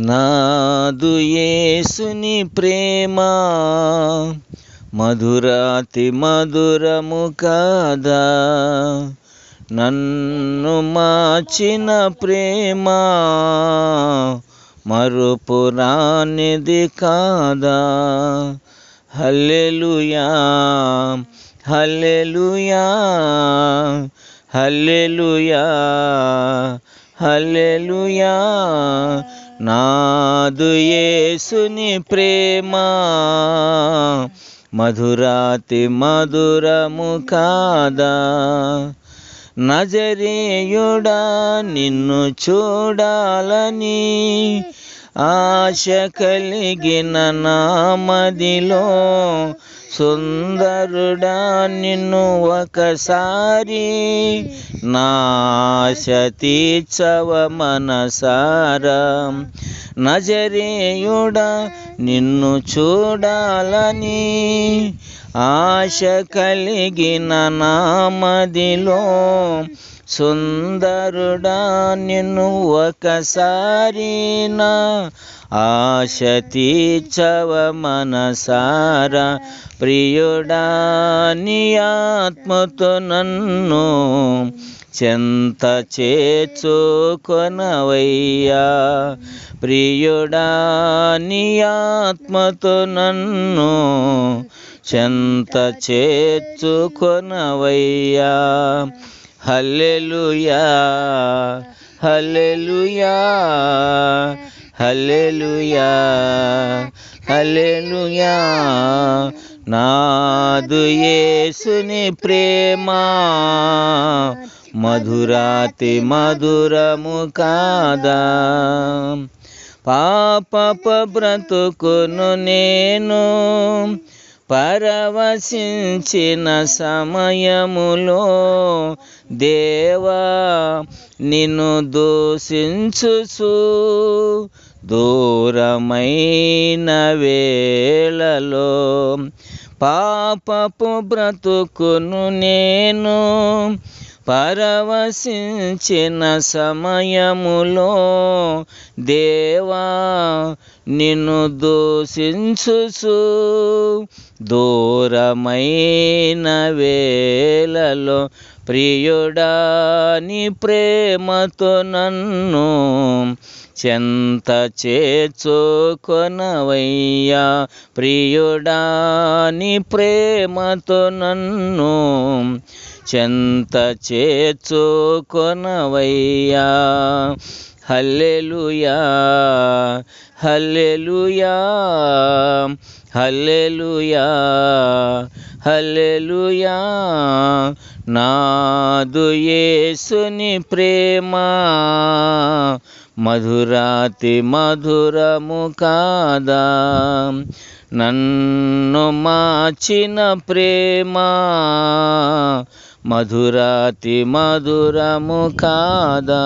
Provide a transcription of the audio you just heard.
నాదు యేసుని ప్రేమ మధురాతి మధురము కాదా? నన్ను మార్చిన ప్రేమ మరుపురానిది కాదా? Hallelujah hallelujah hallelujah hallelujah. నాదు యేసుని ప్రేమ మధురాతి మధురము కాదా? నజరేయుడా నిన్ను చూడాలని ఆశ కలిగిన నామదిలో సుందరుడా నిన్ను ఒకసారి నాశ తీర్చవ మనసారా. నజరేయుడా నిన్ను చూడాలని ఆశ కలిగిన నామదిలో సుందరుడా నిన్ను ఒకసారి నా ఆశ తీర్చవ మనసారా. ప్రియుడా నీ ఆత్మతో నన్ను చెంత చేర్చుకొనవయ్యా. ప్రియుడా నీ ఆత్మతో నన్ను చెంత చేర్చుకొనవయ్యా. హల్లెలూయా హల్లెలూయా హల్లెలూయా హల్లెలూయా. నాదు యేసుని ప్రేమ మధురాతి మధురము కాదా? పాపప బ్రతుకును నేను పరవశించిన సమయములో దేవా నిన్ను దూషించుచు దూరమైన వేళలో పాపపు బ్రతుకును నేను పరవశించిన సమయములో దేవా నిన్ను దూషించుచు దూరమైన వేలలో ప్రియుడాని ప్రేమతో నన్ను చెంత చేర్చుకొనవయ్యా. ప్రియుడాని ప్రేమతో నన్ను చెంత చేర్చుకొనవయ్యా. Hallelujah hallelujah hallelujah hallelujah. నాదు యేసుని ప్రేమ మధురాతి మధురము కాదా? నన్ను మాచిన ప్రేమ మధురాతి మధురము కాదా?